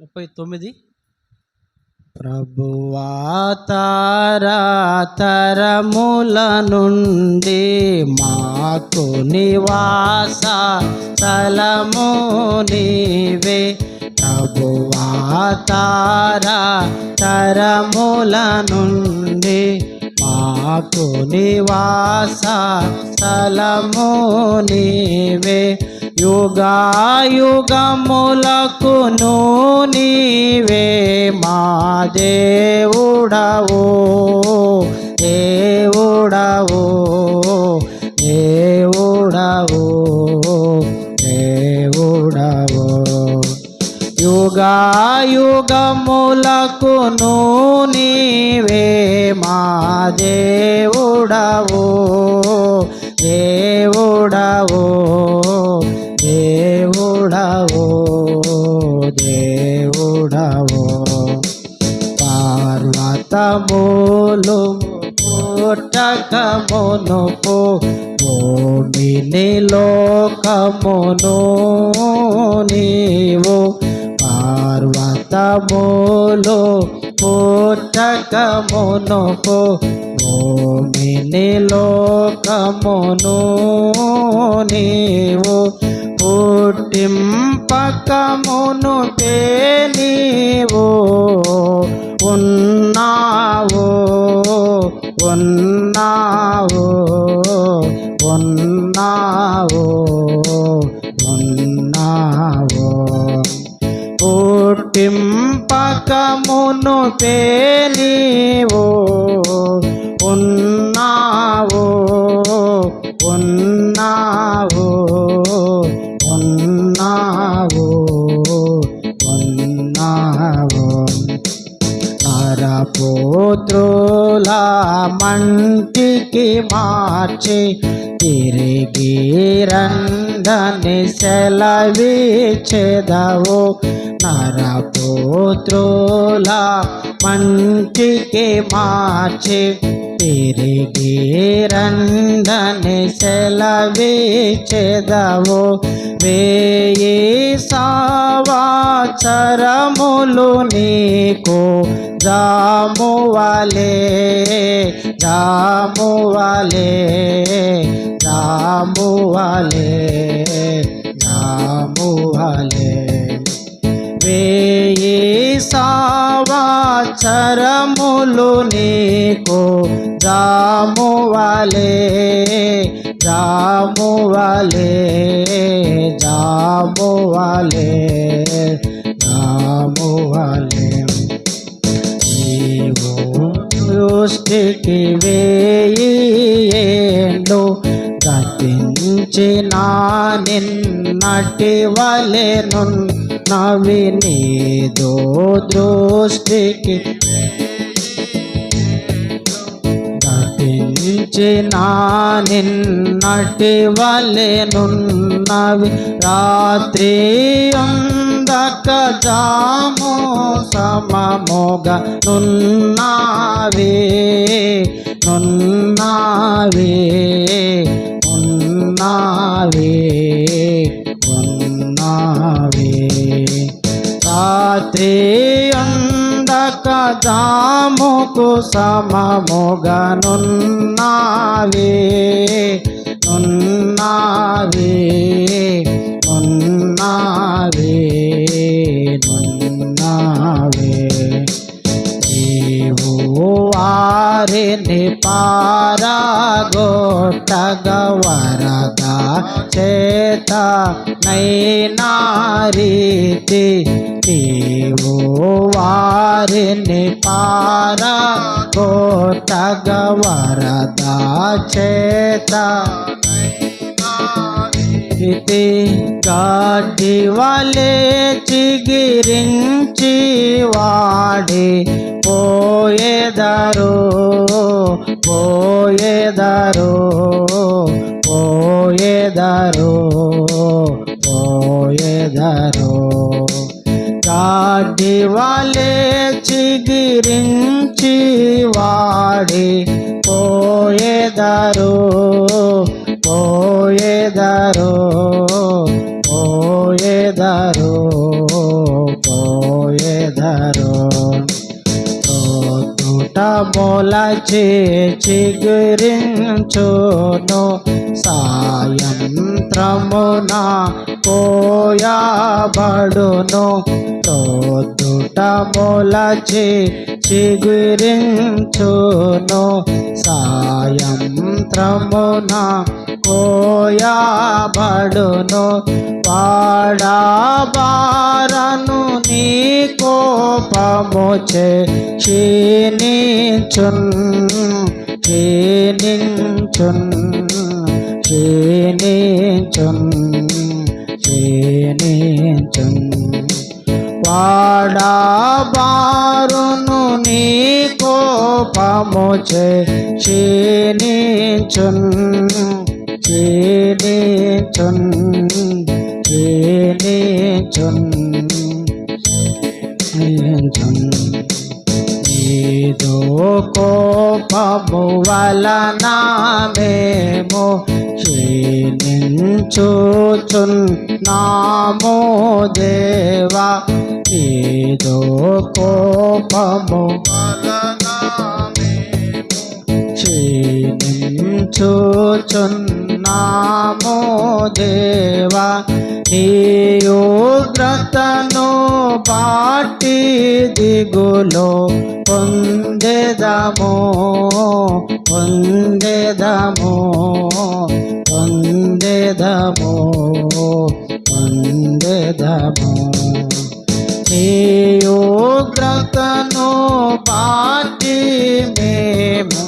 ముప్పై తొమ్మిది. ప్రభువా తరముల నుండి మాకు నివాస తలము నీవే. ప్రభువాతారా తరముల నుండి మాకు నివాస తలము నీవే. యుగాయుగములకును నీవే మా దేవుడవు దేవుడవు దేవుడవు దేవుడవు. యుగాయుగములకును నీవే మా దేవుడవో దేవుడవో. పార్వతములు పుట్టకమునుపు భూమిని లోకమును నీవు పార్వతములు పుట్టకమునుపు భూమిని లోకమును నీవు పుట్టింపకమును నీవు ఉన్నావు ఉన్నావు ఉన్నావు ఉన్నావు పుట్టింపకమును నీవు ఉన్నావు ఉన్నావు ఉన్నావు నరపుత్రుల మంటికి మార్చి తిరిగి రందని సెలవి సెలవిచెదవు నరపుత్రుల మంటికి మార్చి తిరిగి రందని సెలవిచెదవు. వేయి సావాచరములు నీకు జామువలే జామువలే జామువలే నరములు నీకు జామువలే జామువలే జామువలే జామువలే నీవు దృష్టికి వేయి ఏండు గతించిన నిన్నటి వలెను నవి నీదో దృష్టికి గతించిన నిన్నటి వలెనున్నవి రాత్రి అందక జాము సమముగ నున్నావే నున్నావే ఉన్నావే రాత్రి అందక జాముకు సమముగనున్నావే ఉన్నావే ఉన్నావే ఉన్నావే. నీవు వారిని పారగొట్టగవరద చేత నైనా రీతి నీవు వారిని పారగొట్టగవరద చేత స్థితి గాడి వలే చిగిరించి వాడి పోయేదరు పోయేదరు పోయేదరు పోయేదరు. గాడి వలే చిగిరించి వాడి పోయేదరు పోయేదరు పోయేదరు పోయేదరు. మొలచి చిగురించును సాయంత్రమున పోయాబడును. తోదుట మొలచి చిగురించును సాయంత్రమున పోయాబడును పాడాబారను నీ కోపముచే క్షీణించున్ క్షీణించున్ క్షీణించున్ క్షీణించున్. వాడాబారును నీ కోపముచే క్షీణించున్ క్షీణించున్ క్షీణించున్ క్షీణించున్ ఏదో కోపము వలన మేము క్షీణించుచున్నాము దేవా. ఏదో కోపము వలన చూచున్నాము దేవా నీయోగ్రతను పాటి దిగులో పొందేదము పొందేదము పొందేదము పొందేదము. నీయోగ్రతను పాటి మేము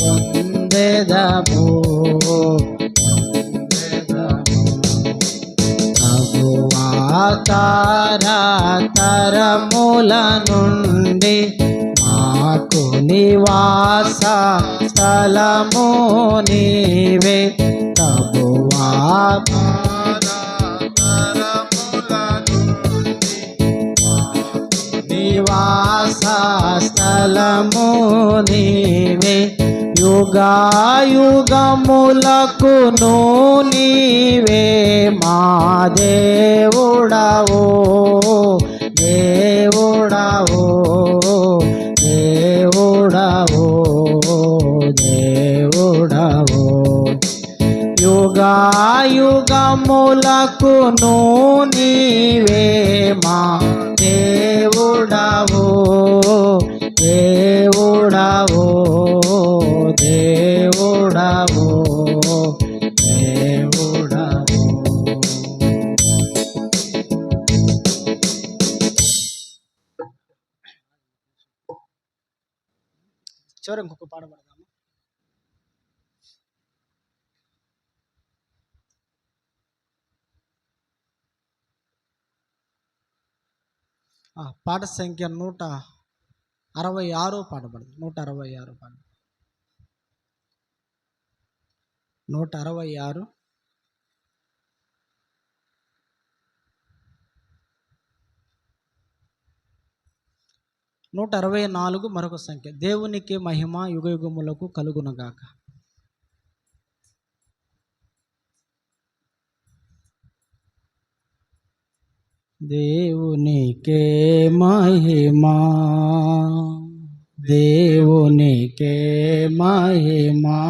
పొందెదము పొందెదము ప్రభువాకార తరముల నుండి మాకు నివాస స్థలము నీవే తబువా స్థలము నీవే. యుగాయుగములకును నీవే. మా దేవుడవో దేవుడవో దేవుడవో దేవుడవో. యుగాయుగములకును నీవే. మా దేవుడవో. దేవుడవో దేవుడవో దేవుడవో. చివరి ఇంకొక పాట పడదాము. పాట సంఖ్య నూట అరవై ఆరు పాట పడుతుంది నూట అరవై ఆరు పాట. నూట అరవై ఆరు. నూట అరవై నాలుగు మరొక సంఖ్య. దేవునికి మహిమ యుగ యుగములకు కలుగునగాక. దేవునికే మహిమా. దేవునికే మహిమా.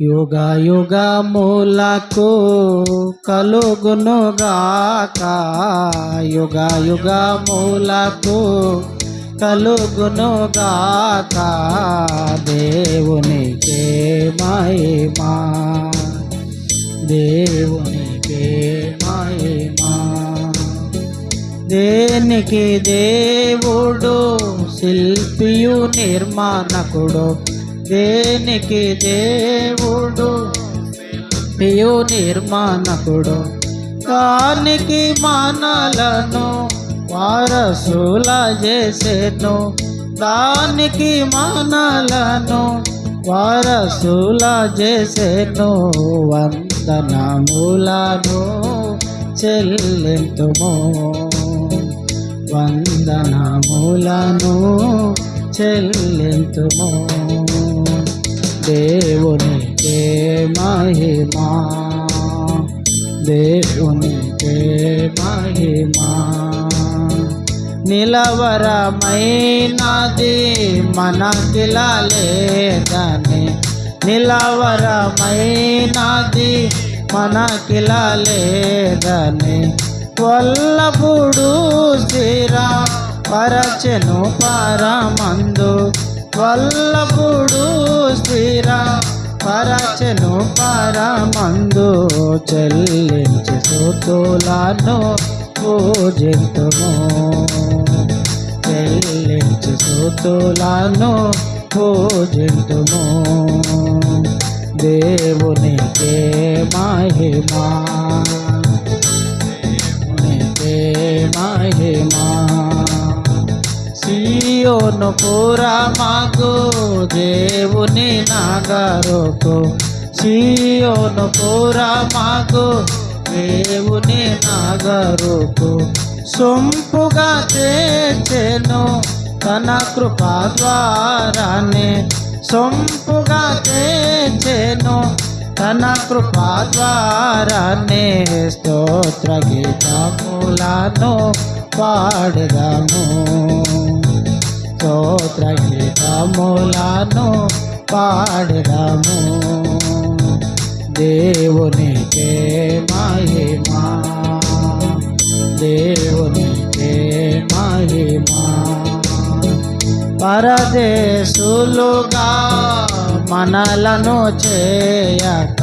యుగ యుగములకు కలుగునుగాక. యుగ యుగములకు కలుగునుగాక. దేవునికే మహిమా. దేవునికే మహిమా. దేనికి దేవుడు శిల్పియు నిర్మాణకుడు. దేనికి దేవుడు? శిల్పియు నిర్మాణకుడు. దానికి మనలను వారసుల చేసేను దానికి మనలను వారసుల చేసేను వందనములను చెల్లింతుము. వందనములను చెల్లింతుము. దేవునికి మహిమా. దేవునికి దేవునికే మహిమా. నిలవరమైనది మనకిలా లేదని. నిలవరమైనది మనకిలా లేదని. వల్లభుడు శ్రీరా పరచెను పరమందు. వల్లభుడు శ్రీరా పరచెను పరమందు. చెల్లించి సూతులను పూజింతుము. చెల్లించి సూతులను పూజింతుము. దేవునికే మహిమా. మహిమా సియోను పురమగు దేవుని నగరుకు సియోను పురమగు దేవుని నగరుకు సొంపుగా చేచెను తన కృపా ద్వారానే. సొంపుగా చేచెను తన కృపా ద్వారానే స్తోత్ర గీతములను పాడదాము. స్తోత్ర గీతములను పాడదాము. దేవునికే మహిమా. దేవుని పరదేశులుగా మనలను చేయక.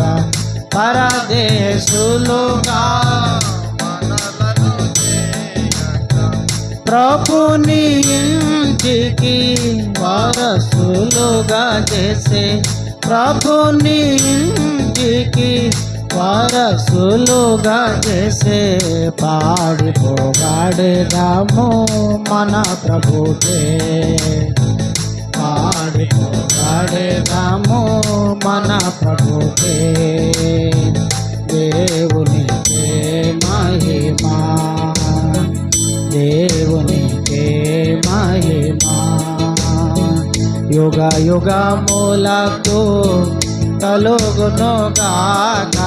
పరదేశులుగా మనలను చేయక. ప్రభుని ఇంటికి వారసులుగా చేసే. ప్రభుని ఇంటికి వారసులుగా చేసే పాడిపోగాడేదాము మన ప్రభుకే పాడిపోగాడేదాము మన ప్రభుకే దేవునికే మహిమా. దేవునికే మహిమా. యుగ యుగ మూలకు కలుగును గాక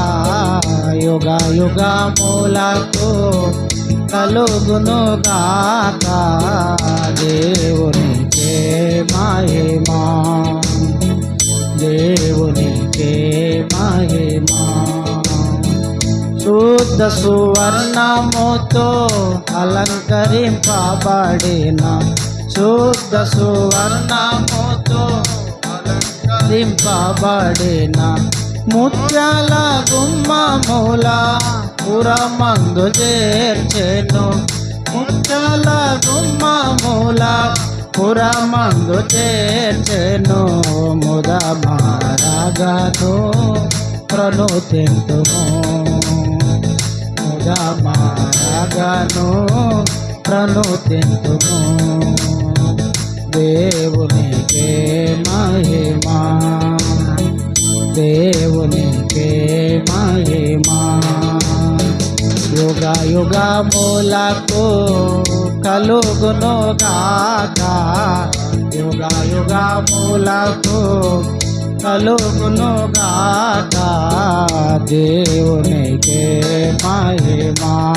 యుగ యుగములకు కలుగును గాక దేవునికే మహిమా. దేవునికే మహిమా. శుద్ధ సువర్ణముతో అలంకరింపబడిన శుద్ధ సువర్ణముతో అలంకరింపబడిన ముత్యాల గుమ్మముల పురమందు చేర్చెను. ముత్యాల గుమ్మముల పురమందు చేర్చెను. ముదమారగను ప్రణుతింతుము ముదమారగను ప్రణుతింతుము దేవునికే మహిమా. దేవునికే మహిమా. యుగ యుగ మూలకు కలుగును గాక. యుగ యుగ మూలకు కలుగును గాక. దేవునికే మహిమా.